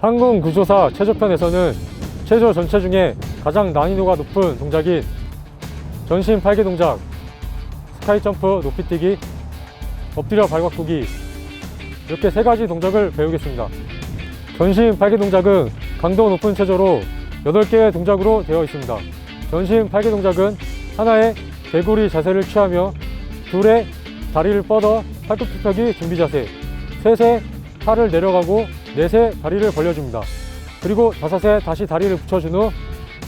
항공 구조사 체조편에서는 체조 전체 중에 가장 난이도가 높은 동작인 전신 팔개 동작, 스카이 점프 높이뛰기, 엎드려 발바꾸기 이렇게 세 가지 동작을 배우겠습니다. 전신 팔개 동작은 강도 높은 체조로 8개의 동작으로 되어 있습니다. 전신 팔개 동작은 하나의 개구리 자세를 취하며 둘의 다리를 뻗어 팔꿈치 펴기 준비 자세, 셋에 팔을 내려가고 넷에 다리를 벌려줍니다. 그리고 다섯에 다시 다리를 붙여준 후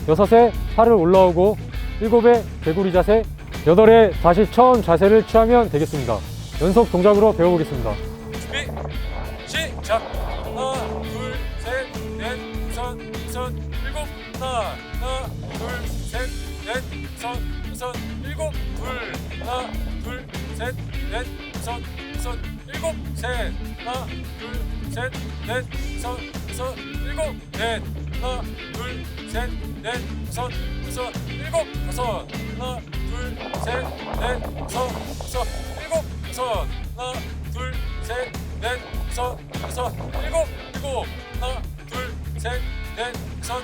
여섯에 팔을 올라오고 일곱에 개구리 자세, 여덟에 다시 처음 자세를 취하면 되겠습니다. 연속 동작으로 배워보겠습니다. 준비 시작 하나 둘 셋넷 다섯 여섯 일곱 하나 하나 둘 셋넷 다섯 여섯 일곱 둘 하나 둘 셋넷 다섯 여섯 일곱 셋 하나 둘셋넷 다섯 일곱 넷 하나 둘셋넷 다섯 일곱 다섯 하나 둘셋넷 다섯 일곱 여섯 하나 둘, 셋, 넷, 다섯, 일곱, 일곱, 하나, 둘, 셋, 넷, 다섯,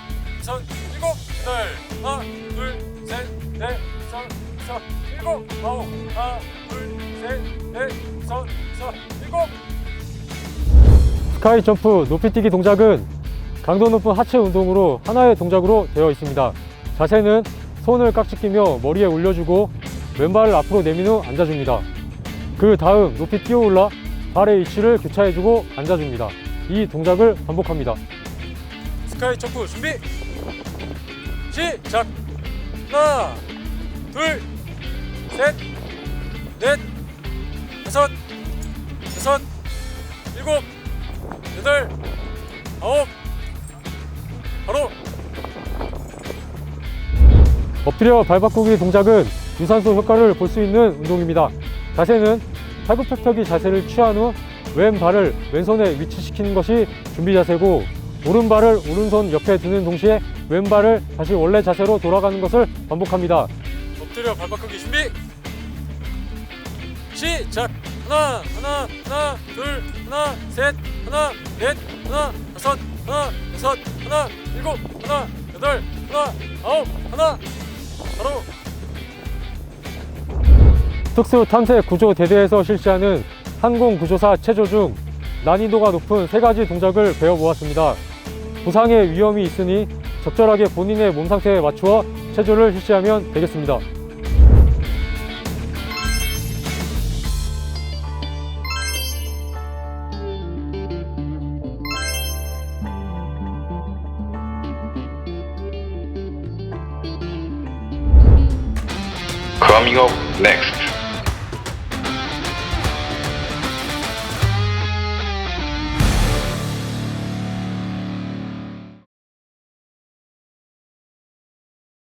일곱, 여덟, 하나, 둘, 셋, 넷, 다섯, 일곱, 아홉, 하나, 둘, 셋, 넷, 다섯, 여섯, 일곱, 스카이 점프 높이 뛰기 동작은 강도 높은 하체 운동으로 하나의 동작으로 되어 있습니다. 자세는 손을 깍지 끼며 머리에 올려주고 왼발을 앞으로 내민 후 앉아줍니다. 그 다음 높이 뛰어 올라 발의 위치를 교차해주고 앉아줍니다. 이 동작을 반복합니다. 스카이 점프 준비 시작 하나 둘 셋 넷 다섯 여섯 일곱 여덟 아홉 바로 엎드려 발바꾸기 동작은 유산소 효과를 볼 수 있는 운동입니다. 자세는 팔굽혀펴기 자세를 취한 후 왼발을 왼손에 위치시키는 것이 준비 자세고 오른발을 오른손 옆에 두는 동시에 왼발을 다시 원래 자세로 돌아가는 것을 반복합니다. 엎드려 발바꾸기 준비 시작 하나 하나 하나 둘 하나 셋 하나 넷 하나 다섯 하나 여섯 하나 일곱 하나 여덟 하나 아홉 하나 바로 특수 탐색 구조 대대에서 실시하는 항공 구조사 체조 중 난이도가 높은 세 가지 동작을 배워보았습니다. 부상의 위험이 있으니 적절하게 본인의 몸 상태에 맞추어 체조를 실시하면 되겠습니다. Coming up next.